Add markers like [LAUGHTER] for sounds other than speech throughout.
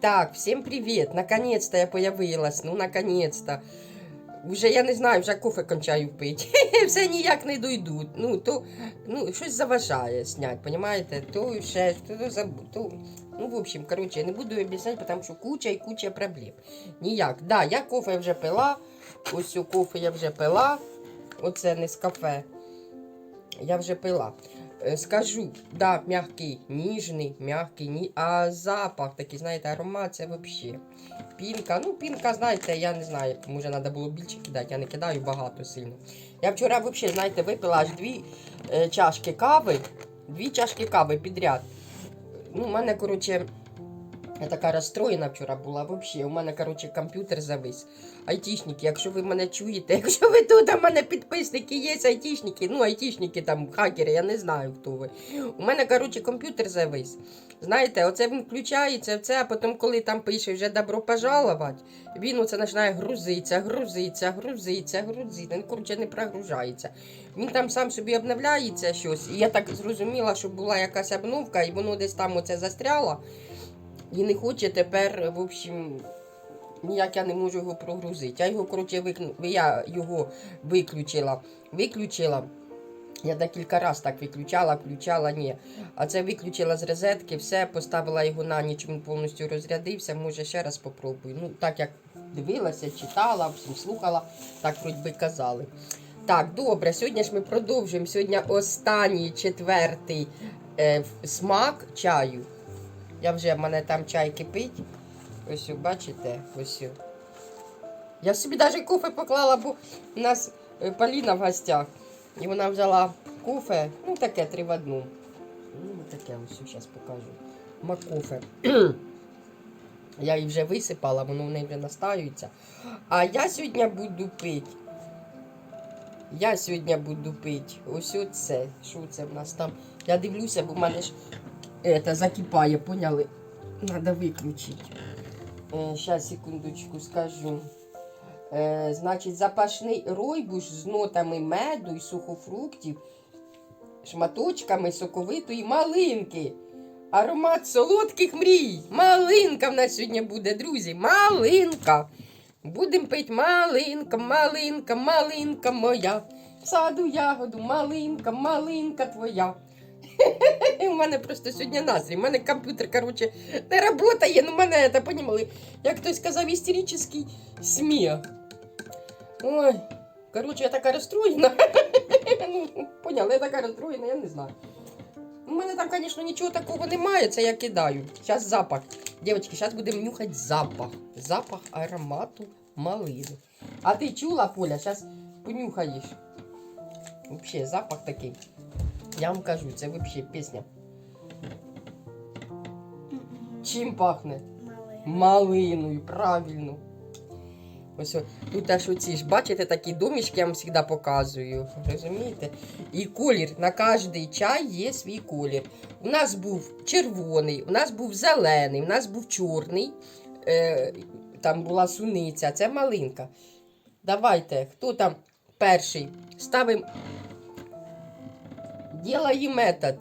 Так, всем привет! Наконец-то я появилась. Ну, наконец-то. Вже я не знаю, вже кофе кончаю пити. [LAUGHS] Все ніяк не дойдуть. Ну, то ну, щось заважає снять, понимаете? То ще, то, то, то, ну, в общем, короче, я не буду об'ясняти, тому що куча і куча проблем. Ніяк. Да, я кофе вже пила. Ось у кофе я вже пила. Оце не з кафе. Я вже пила. Е, Скажу, да, мягкий, ніжний, мягкий, ні... а запах такий, знаєте, аромат це взагалі. Пінка, ну пінка, знаєте, я не знаю, може треба було більше кидати, я не кидаю багато сильно. Я вчора взагалі, знаєте, випила аж дві е, чашки кави, дві чашки кави підряд. Ну, у мене, коротше, я така розстроєна вчора була взагалі. У мене, коротше, комп'ютер завис. Айтішники, якщо ви мене чуєте, [LAUGHS] якщо ви тут, в мене підписники є, айтішники, ну айтішники там, хакери, я не знаю, хто ви. У мене, коротше, комп'ютер завис. Знаєте, оце він включається, це, а потім, коли там пише вже добро пожаловать, він оце починає грузитися, грузитися, грузитися, грузитися. Коротше, не прогружається. Він там сам собі обновляється щось. І я так зрозуміла, що була якась обновка, і воно десь там оце застряло. І не хоче тепер, в общем, ніяк я не можу його прогрузити. Я його, коротше, викну... я його виключила. Виключила. Я декілька разів так виключала, включала, ні. А це виключила з розетки, все, поставила його на ніч, він повністю розрядився. Може, ще раз попробую. Ну, так як дивилася, читала, всім слухала, так вроді би казали. Так, добре, сьогодні ж ми продовжуємо. Сьогодні останній четвертий е, смак чаю. Я вже в мене там чай кипить. Ось, бачите, ось. Я собі навіть кофе поклала, бо у нас е, Поліна в гостях. І вона взяла кофе, ну таке три в одну. Ну, таке ось зараз покажу. Макофе. [CLEARS THROAT] Я її вже висипала, воно в неї вже настаюється. А я сьогодні буду пити. Я сьогодні буду пити. Ось оце. Що це в нас там? Я дивлюся, бо в мене ж это, закипає, поняли? Надо виключити. Зараз, секундочку, скажу. Е, значить, запашний ройбуш з нотами меду і сухофруктів, шматочками соковитої малинки. Аромат солодких мрій. Малинка в нас сьогодні буде, друзі. Малинка. Будемо пити малинка, малинка, малинка моя. Саду ягоду, малинка, малинка твоя. [LAUGHS] У мене просто сьогодні настрій. У мене комп'ютер, коротше, не працює, ну мене це понімали. Як хтось сказав, істеричний сміх. Ой, коротше, я така розстроєна. [LAUGHS] ну, поняли, я така розстроєна, я не знаю. У мене там, звісно, нічого такого немає, це я кидаю. Зараз запах. Дівчатки, зараз будемо нюхати запах. Запах аромату малини. А ти чула, Поля? Зараз понюхаєш. Взагалі, запах такий. Я вам кажу, це взагалі пісня. Чим пахне? Малиною, правильно. Ось тут аж оці ж, бачите, такі домішки я вам завжди показую. Розумієте? І колір на кожний чай є свій колір. У нас був червоний, у нас був зелений, у нас був чорний, е, там була суниця, це малинка. Давайте, хто там перший? Ставимо. Ділаємо метод.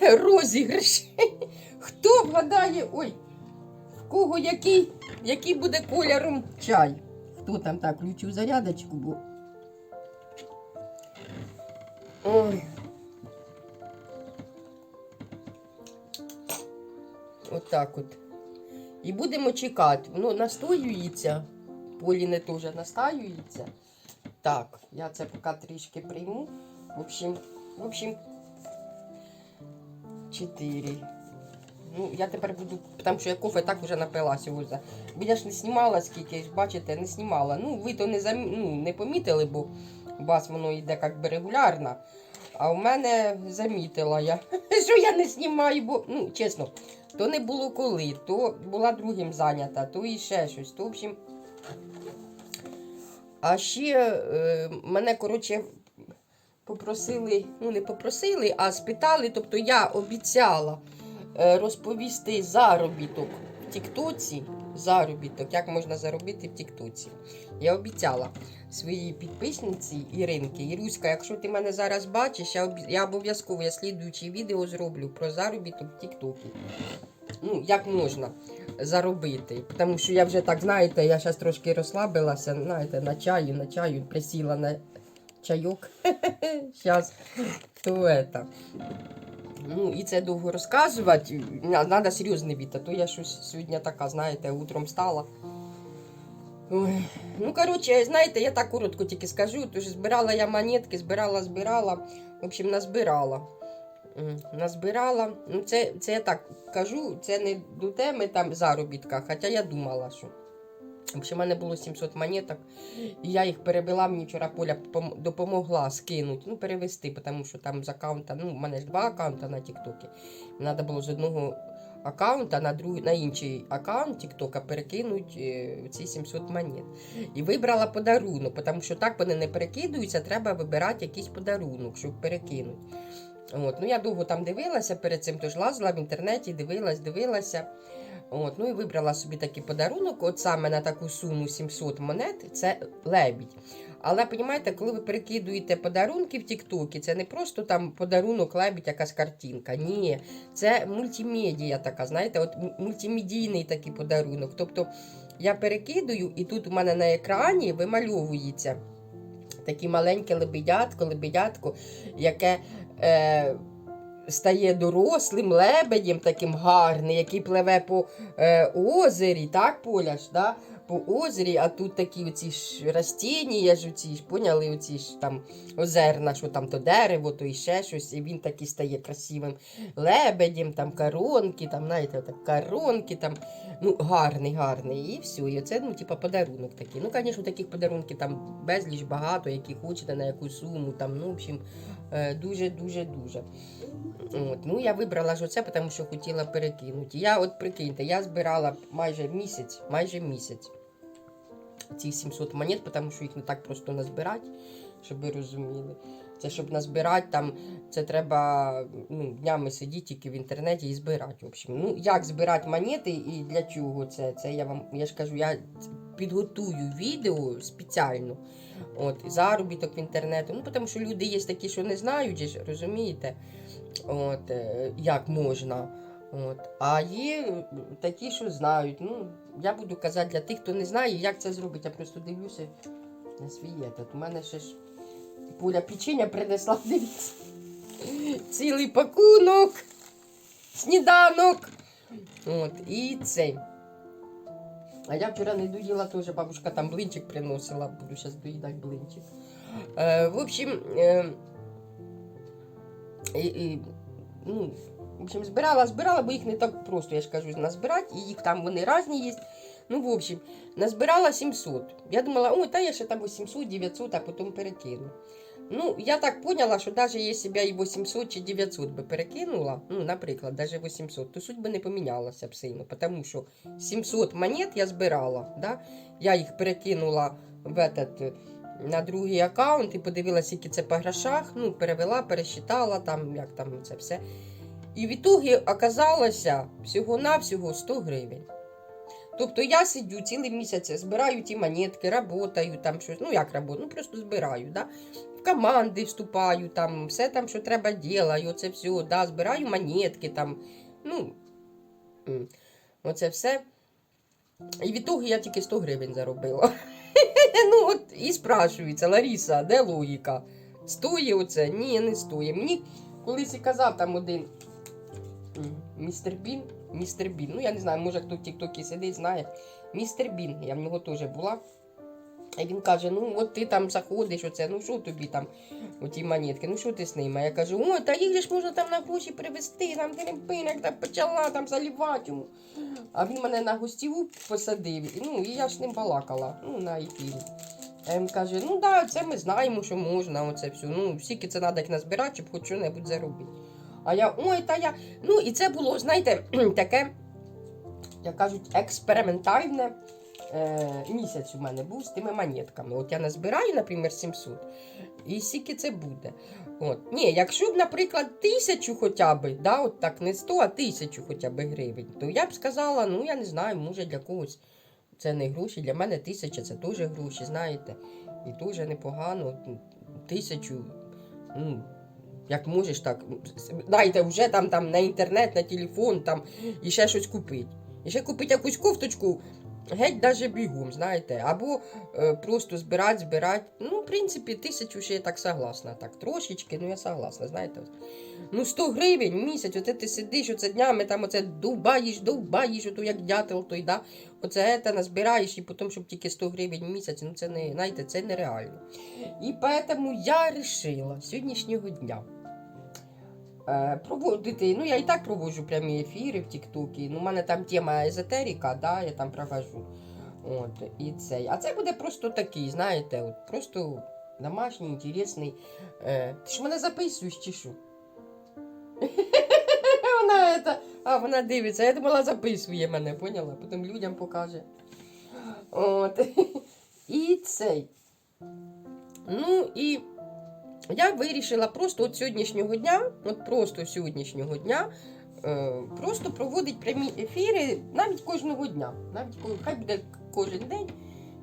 [LAUGHS] Розіграш. Хто [LAUGHS] вгадає? Ой, в кого який, який буде кольором чай? Хто там так включив зарядочку, бо. Ой. Отак от. І будемо чекати. Ну, настоюється. Поліне теж настаюється. Так, я це поки трішки прийму. В общем, в общем, 4. Ну, я тепер буду, тому що я кофе так вже напилася уже. Бо я ж не знімала скільки, бачите, не знімала. Ну, ви то не зам... ну, не помітили, бо у вас воно йде як би регулярно. А у мене замітила я, [LAUGHS] що я не знімаю, бо, ну, чесно, то не було коли, то була другим зайнята, то і ще щось. То, в общем. А ще е, мене, коротше, попросили, ну не попросили, а спитали, тобто я обіцяла е, розповісти заробіток в Тіктоці. Заробіток, як можна заробити в Тіктоці. Я обіцяла своїй підписниці Іринки. Іруська, якщо ти мене зараз бачиш, я, обов'язково я слідуюче відео зроблю про заробіток в Тіктокі. Ну, як можна. заробити. Тому що я вже так, знаєте, я зараз трошки розслабилася, знаєте, на чаю, на чаю, присіла на чайок. Зараз то это. Ну, і це довго розказувати. Треба серйозний від, а то я щось сьогодні така, знаєте, утром встала. Ой. Ну, коротше, знаєте, я так коротко тільки скажу, тож збирала я монетки, збирала, збирала. В общем, назбирала. Назбирала. Ну, це, це я так кажу, це не до теми там заробітка, хоча я думала, що. В общем, в мене було 700 монеток, і я їх перевела, мені вчора Поля допомогла скинути, ну, перевести, тому що там з аккаунта, ну, в мене ж два аккаунта на Тіктокі. Треба було з одного аккаунта на другий, на інший аккаунт Тіктока перекинути ці 700 монет. І вибрала подарунок, тому що так вони не перекидаються, треба вибирати якийсь подарунок, щоб перекинути. От, ну я довго там дивилася перед цим, тож лазила в інтернеті, дивилась, дивилася. От, ну і вибрала собі такий подарунок, от саме на таку суму 700 монет, це лебідь. Але розумієте, коли ви перекидуєте подарунки в Тіктокі, це не просто там подарунок, лебідь, якась картинка. Ні, це мультимедія така, знаєте, от мультимедійний такий подарунок. Тобто я перекидую, і тут у мене на екрані вимальовується таке маленьке лебедятко, лебедятко, яке е, стає дорослим лебедем, таким гарним, який пливе по е, озері, так, Поля да? по озері, а тут такі оці ж растіння, ж оці ж, поняли, оці ж там озерна, що там то дерево, то і ще щось, і він такий стає красивим лебедем, там коронки, там, знаєте, так, коронки, там, ну, гарний, гарний. І все. І це, ну, типа, подарунок такий. Ну, звісно, таких подарунків там безліч багато, які хочете, на яку суму, там, ну, в общем, е, дуже-дуже дуже. От, ну, я вибрала ж оце, тому що хотіла перекинути. Я, от прикиньте, я збирала майже місяць, майже місяць ці 700 монет, тому що їх не так просто назбирати, щоб ви розуміли. Це щоб назбирати там, це треба ну, днями сидіти тільки в інтернеті і збирати. В общем. Ну, як збирати монети і для чого це? Це я вам, я ж кажу, я підготую відео спеціально. От, заробіток в інтернеті. Ну, тому що люди є такі, що не знають, розумієте, от, е, як можна. От. А є такі, що знають. Ну, я буду казати для тих, хто не знає, як це зробити. Я просто дивлюся на свій етат. У мене ще ж Пуля печення принесла, [LAUGHS] дивіться. Цілий пакунок, сніданок. От, і цей. А я вчора не доїла теж, бабушка там блинчик приносила, буду зараз доїдати блинчик. Е, в общем, е, і, ну, в общем, збирала, збирала, бо їх не так просто, я ж кажу, назбирати, і їх там вони різні є. Ну, в общем, назбирала 700. Я думала, ой, та я ще там 800, 900, а потім перекину. Ну, я так поняла, що навіть якщо б я і 800 чи 900 би перекинула, ну, наприклад, навіть 800, то суть би не помінялася б сильно, тому що 700 монет я збирала, да? я їх перекинула в этот, на другий аккаунт і подивилася, скільки це по грошах, ну, перевела, пересчитала, там, як там це все. І в ітогі оказалося всього-навсього 100 гривень. Тобто я сидю цілий місяць, збираю ті монетки, работаю там щось. Ну як работаю, ну просто збираю. Да? В команди вступаю, там, все там, що треба ділаю, оце все, да, збираю монетки там. Ну, оце все. І від того я тільки 100 гривень заробила. [LAUGHS] ну, от і спрашується, Ларіса, де логіка? Стоїть оце? Ні, не стоїть. Мені колись і казав там один містер Бін. Містер Бін. Ну, я не знаю, може хто в Тіктокі сидить, знає. Містер Бін, я в нього теж була. І він каже: ну от ти там заходиш, оце, ну що тобі там, оті монетки, ну що ти з ними? Я кажу, ой, та їх ж можна там на гроші привезти, там терепинок, там почала там заливати. А він мене на гостіву посадив, ну і я ж з ним балакала, ну, на ефірі. А він каже, ну да, це ми знаємо, що можна, оце все. Ну, скільки це треба назбирати, щоб хоч що-небудь заробити. А я, ой, та я. Ну, і це було, знаєте, [CLEARS THROAT] таке, як кажуть, експериментальне е, місяць у мене був з тими монетками. От я назбираю, наприклад, 700, і скільки це буде. От. Ні, якщо б, наприклад, тисячу хоча б, да, от так не 100, а тисячу хоча б гривень, то я б сказала, ну я не знаю, може для когось це не гроші. Для мене тисяча це теж гроші, знаєте. І дуже непогано. Тисячу, ну, як можеш так. Дайте вже там, там на інтернет, на телефон там, і ще щось купити. І ще купити якусь кофточку, геть даже бігом, знаєте. Або е, просто збирати, збирати. Ну, в принципі, тисячу ще я так согласна. Так, трошечки, ну я согласна, знаєте. Ну, 100 гривень місяць, оце ти сидиш, оце днями там оце довбаєш, довбаєш, ото як дятел той, да. Оце це назбираєш, і потім, щоб тільки 100 гривень місяць, ну це не, знаєте, це нереально. І тому я вирішила сьогоднішнього дня проводити. Ну, я і так проводжу прямі ефіри в Тіктокі. Ну, у мене там тема езотерика, да, я там провожу. От, і цей. А це буде просто такий, знаєте, от, просто домашній, інтересний. Е, ти ж мене записуєш чи що? [LAUGHS] Вона, это, а, вона дивиться, я думала, записує мене, поняла? Потім людям покаже. От. [LAUGHS] І цей. Ну і я вирішила просто от сьогоднішнього дня, от просто сьогоднішнього дня, е, просто проводити прямі ефіри навіть кожного дня. Навіть хай буде кожен день.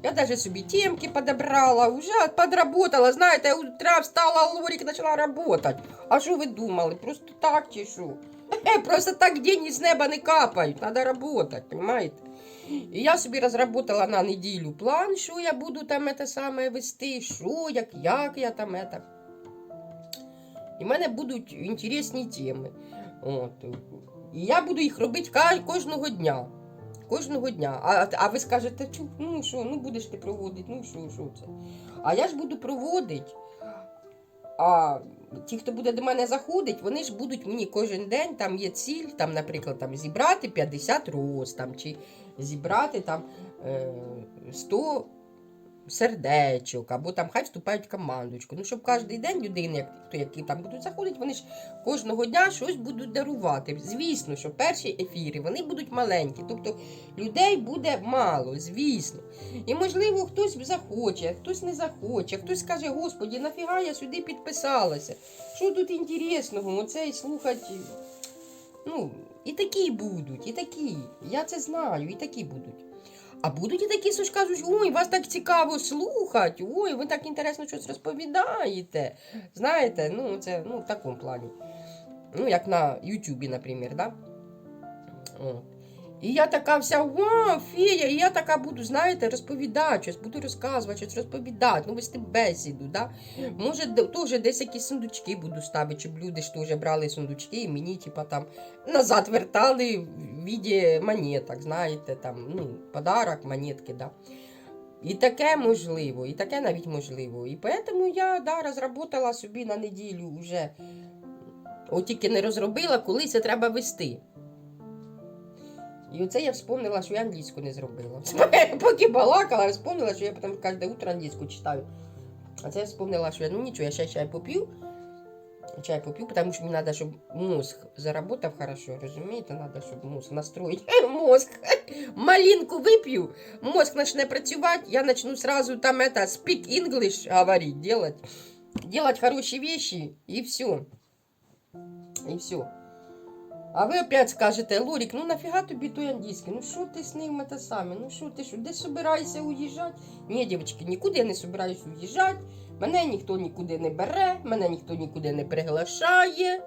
Я даже собі темки подобрала, вже подработала. Знаєте, утра встала, Лорик почала работать. А що ви думали? Просто так чи що? Хе, Просто так день із неба не капають, треба працювати, понимаете? І я собі розработала на неділю план, що я буду там це саме вести, що, як, як я там это. І в мене будуть інтересні теми. От. І я буду їх робити кожного дня. Кожного дня. А, а ви скажете, «Чу, ну що, ну будеш ти проводити, ну що, що це? А я ж буду проводити. А ті, хто буде до мене заходить, вони ж будуть мені кожен день, там є ціль, там, наприклад, там, зібрати 50 роз, там, чи зібрати там, е, 100 сердечок, або там хай вступають в командочку. Ну, щоб кожен день людини, як, хто, які там будуть заходити, вони ж кожного дня щось будуть дарувати. Звісно, що перші ефіри вони будуть маленькі, тобто людей буде мало, звісно. І можливо, хтось захоче, хтось не захоче, хтось скаже, Господі, нафіга я сюди підписалася? Що тут інтересного? Оце і слухати. Ну, і такі будуть, і такі. Я це знаю, і такі будуть. А будуть і такі, що ж кажуть, ой, вас так цікаво слухати, ой, ви так інтересно щось розповідаєте. Знаєте, ну це ну, в такому плані. Ну, як на Ютубі, наприклад, да? От. І я така вся, вау, фея, і я така буду, знаєте, розповідати щось, буду розказувати, щось розповідати, ну вести бесіду, да? Може, теж десь якісь сундучки буду ставити, щоб люди ж теж брали сундучки і мені, типа, там, назад вертали в віді монеток, знаєте, там, ну, подарок, монетки, да. І таке можливо, і таке навіть можливо. І тому я да, розробила собі на неділю вже. От тільки не розробила, коли це треба вести. І оце я вспомнила, що я англійську не зробила. [LAUGHS] Поки балакала, я вспомнила, що я потім кожне утро англійську читаю. А це я вспомнила, що я ну нічого, я ще чай поп'ю. Чай поп'ю, тому що мені треба, щоб мозг заработав хорошо, розумієте? Треба, щоб мозг настроїть. [LAUGHS] Мозг. Малинку вип'ю, мозг почне працювати, я почну сразу там это, speak English говорить, делать. Делать хорошие вещи, и все. І все. А ви опять скажете, Лорік, ну нафіга тобі той англійський? Ну що ти з ним те саме? Ну що ти що, десь собираєшся уїжджати? Ні, дівчатки, нікуди я не собираюсь уїжджати. Мене ніхто нікуди не бере, мене ніхто нікуди не приглашає.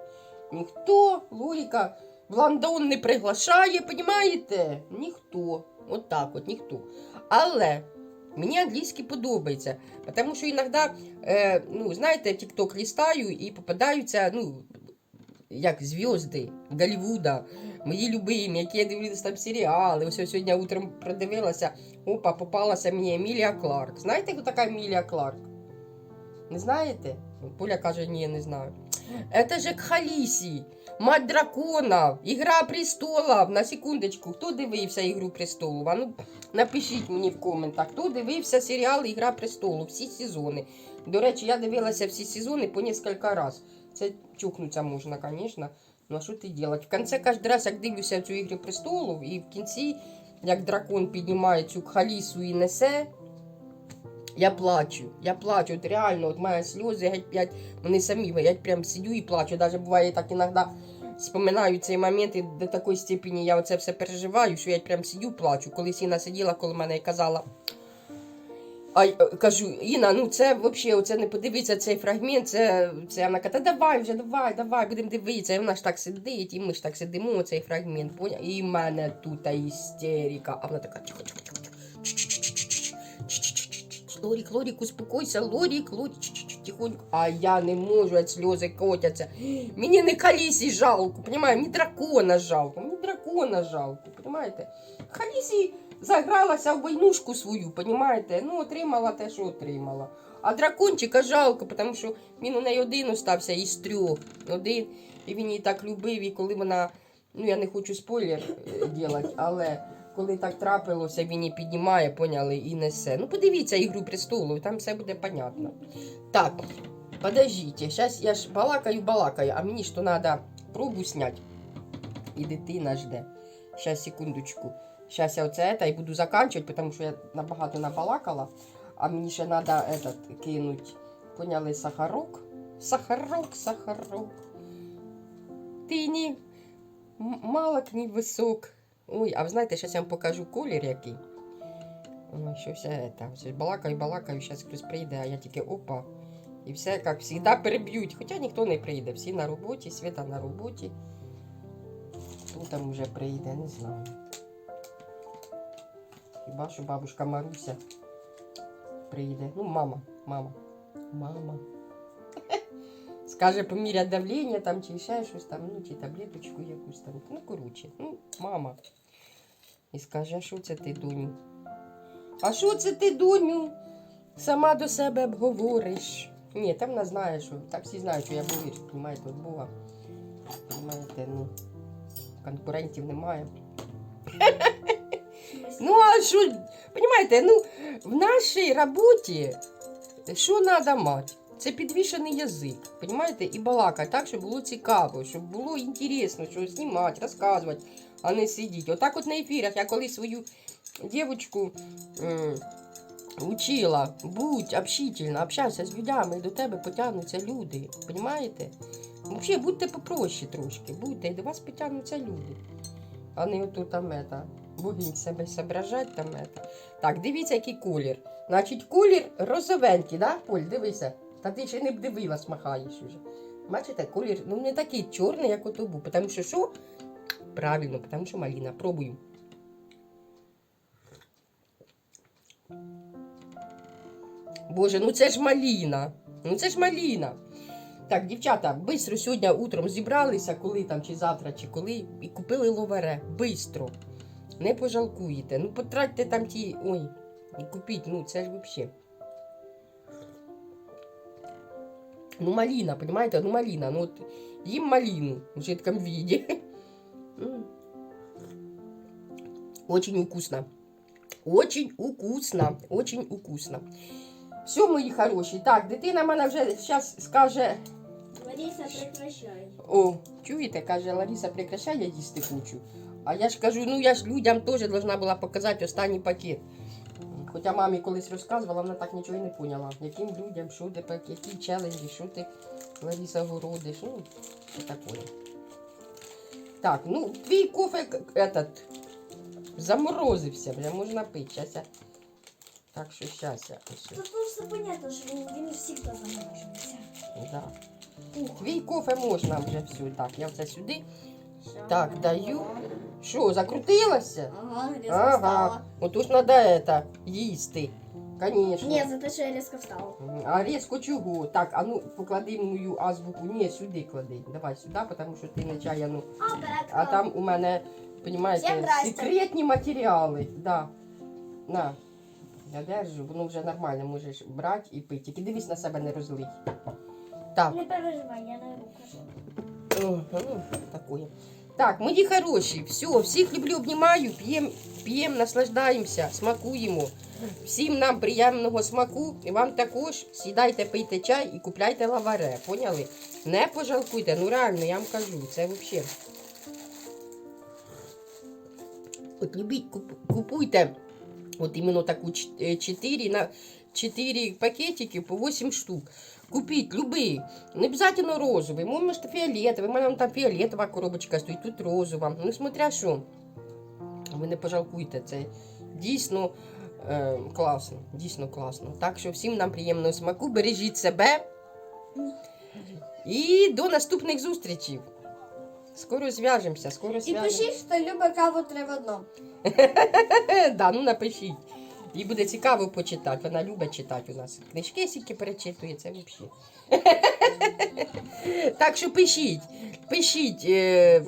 Ніхто Лоріка в Лондон не приглашає, понімаєте? Ніхто. От так от, ніхто. Але мені англійський подобається, тому що іноді, е, ну, знаєте, тік-ток лістаю і попадаються, ну, як зв'язки Голлівуда, мої любимі, які я дивлюся там серіали. Ось сьогодні утром продивилася, опа, попалася мені Емілія Кларк. Знаєте, хто така Емілія Кларк? Не знаєте? Поля каже, ні, не знаю. Это же Кхалісі, мать драконів, Ігра престолів. На секундочку, хто дивився Ігру престолів? А ну, напишіть мені в коментах, хто дивився серіал Ігра престолів, всі сезони. До речі, я дивилася всі сезони по кілька разів. Це чухнуться можна, звісно. Ну а що ти робити? В кінці кожен раз, як дивлюся цю Ігру престолів, і в кінці, як дракон піднімає цю Кхалісу і несе, я плачу. Я плачу. От реально, от має сльози геть п'ять, вони самі, я прям сидю і плачу. Даже буває так іноді споминаю цей момент і до такої степені я оце все переживаю, що я прям сидю, плачу. Колись Інна сиділа коло мене і казала. А е, кажу, Інна, ну це взагалі, оце не подивиться цей фрагмент, це, це вона каже, давай вже, давай, давай, будемо дивитися. І вона ж так сидить, і ми ж так сидимо, цей фрагмент? І в мене тут істерика. А вона така тихо, тихо, тихо, тихо. Лорік, Лорік, успокойся, Лорік, Лорік, тихонько. А я не можу, от сльози котяться. Мені не Халісі жалко, понімаєте? Мені дракона жалко, мені дракона жалко, понімаєте? Халісі загралася в войнушку свою, понімаєте? Ну, отримала те, що отримала. А дракончика жалко, тому що він у неї один остався із трьох. Один. І він її так любив, і коли вона. Ну, я не хочу спойлер робити, але коли так трапилося, він її піднімає, поняли, і несе. Ну, подивіться ігру престолу, там все буде понятно. Так, подождите, зараз я ж балакаю, балакаю, а мені ж то треба пробу зняти. І дитина жде. Зараз, секундочку. Зараз я оце это і буду заканчивать, тому що я набагато набалакала. А мені ще треба этот кинуть. Поняли сахарок? Сахарок, сахарок. Ти ні м- малок, ні висок. Ой, а ви знаєте, зараз я вам покажу колір який. Ой, що все это. Все балакаю, балакаю, зараз хтось прийде, а я тільки опа. І все, як завжди, переб'ють. Хоча ніхто не прийде. Всі на роботі, Свята на роботі. Хто там уже прийде, не знаю. Хіба що бабушка Маруся прийде. Ну, мама, мама, мама. [LAUGHS] Скаже, помірять давлення там, чи ще щось там, ну, чи таблеточку якусь там. Ну, коротше, ну, мама. І скаже, а що це ти, доню? А що це ти, доню? Сама до себе обговориш. Ні, там вона знає, що. Там всі знають, що я був, розумієте, от Бога. Понимаєте, ну, конкурентів немає. [LAUGHS] Ну, а що, понимаєте, ну, в нашій роботі що треба мати? Це підвішений язик, понимаєте, і балакати так, щоб було цікаво, щоб було інтересно, що знімати, розказувати, а не сидіти. Отак от на ефірах я коли свою дівчинку м, учила, будь общительна, общайся з людьми, і до тебе потягнуться люди, понимаєте? Взагалі, будьте попроще трошки, будьте, і до вас потягнуться люди. А не оту там ета, вогінь себе зображать там ета. Так, дивіться, який колір. Значить, колір розовенький, да, Поль, дивися. Та ти ще не дивилась, махаєш уже. Бачите, колір ну, не такий чорний, як ото був. Тому що що? Правильно, тому що маліна. Пробуємо. Боже, ну це ж маліна. Ну це ж маліна. Так, дівчата, бистро сьогодні утром зібралися, коли там, чи завтра, чи коли, і купили ловере. Бистро. Не пожалкуєте. Ну, потратьте там ті. Ой, купіть, ну це ж взагалі. Ну, малина, понимаете? Ну, малина. Ну, вот їм малину в жидком виде. [LAUGHS] Очень вкусно. Очень вкусно. Очень вкусно. Все, мої хороші. Так, дитина мене вже зараз скаже. Лариса, прекращай. О, чуєте, каже Лариса, прекращай, я їсти хочу. А я ж кажу, ну я ж людям теж должна була показати останній пакет. Хоча мамі колись розказувала, вона так нічого і не поняла. Яким людям, що ти які челенджі, що ти Лариса городиш, ну, що таке. Так, ну, твій кофе этот, заморозився, вже можна пити. Щас я... Так що щас я. ось. Тут просто понятно, що він, він завжди заморожується. Да. Твій кофе можна вже все. Так, я це сюди. Так, даю. Що, закрутилася? Ага, різко Ага. встала. Отож треба это, їсти. Конечно. Ні, за те, що я різко встала. А резко чого? Так, а ну поклади мою азбуку. Ні, сюди клади. Давай сюди, тому що ти нечаяно. А. А там у мене, Всім здрасте. секретні матеріали. Да. На. Я держу, воно вже нормально можеш брати і пити. Тільки дивись на себе не розлий. Так. Не переживай, я на руку. Угу, такое. Так, мої хороші, все, всіх люблю, обнімаю, п'ємо, п'ємо, наслаждаємося, смакуємо. Всім нам приємного смаку. І вам також сідайте, пийте чай і купляйте лаваре. Поняли? Не пожалкуйте, ну реально, я вам кажу, це взагалі. От любіть, купуйте от іменно таку 4 на 4 пакетики по 8 штук. Купіть любий. Не обязательно розовий. Може, фіолетовий. У мене там фіолетова коробочка стоїть, тут розова. Ну, смотря що. Ви не пожалкуйте. Це дійсно Е, класно, дійсно класно. Так що всім нам приємного смаку, бережіть себе. І до наступних зустрічей. Скоро зв'яжемося, скоро І зв'яжемося. пишіть, хто любить каву три в одному. [LAUGHS] да, ну напишіть. Їй буде цікаво почитати. Вона любить читати у нас. Книжки скільки перечитує, це взагалі. [LAUGHS] так що пишіть. Пишіть, е,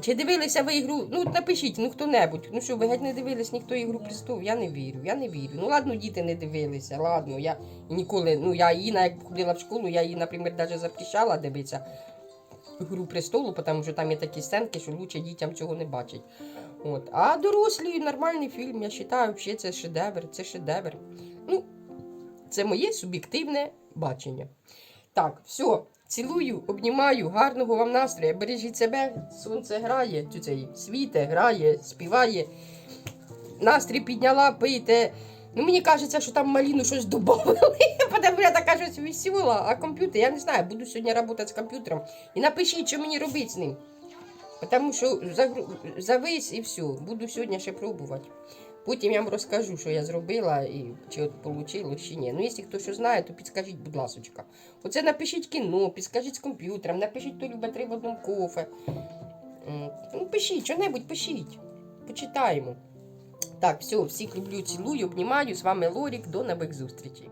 чи дивилися ви ігру? Ну, напишіть, ну хто-небудь. Ну що, ви геть не дивились ніхто ігру престолів? Я не вірю, я не вірю. Ну ладно, діти не дивилися, ладно, я ніколи, ну я Іна, як ходила в школу, я її, наприклад, навіть запрещала дивитися. Гру престолу, тому що там є такі сценки, що лучше дітям цього не бачать. От. А дорослі нормальний фільм, я вважаю, взагалі це шедевр, це шедевр. Ну, це моє суб'єктивне бачення. Так, все, цілую, обнімаю, гарного вам настрою, бережіть себе, сонце грає, цей світе, грає, співає. Настрій підняла, пийте. Ну, мені кажеться, що там маліну щось додали, тому я така щось весела, а комп'ютер, я не знаю, буду сьогодні працювати з комп'ютером. І напишіть, що мені робити з ним. Тому що загру... завис і все. Буду сьогодні ще пробувати. Потім я вам розкажу, що я зробила і чи от вийшло, чи ні. Ну, якщо хто що знає, то підскажіть, будь ласка. Оце напишіть кіно, підскажіть з комп'ютером, напишіть, хто любить три в одному кофе. Ну, пишіть, що-небудь пишіть. Почитаємо. Так, все, всіх люблю, цілую, обнімаю. З вами Лорік. До нових зустрічей.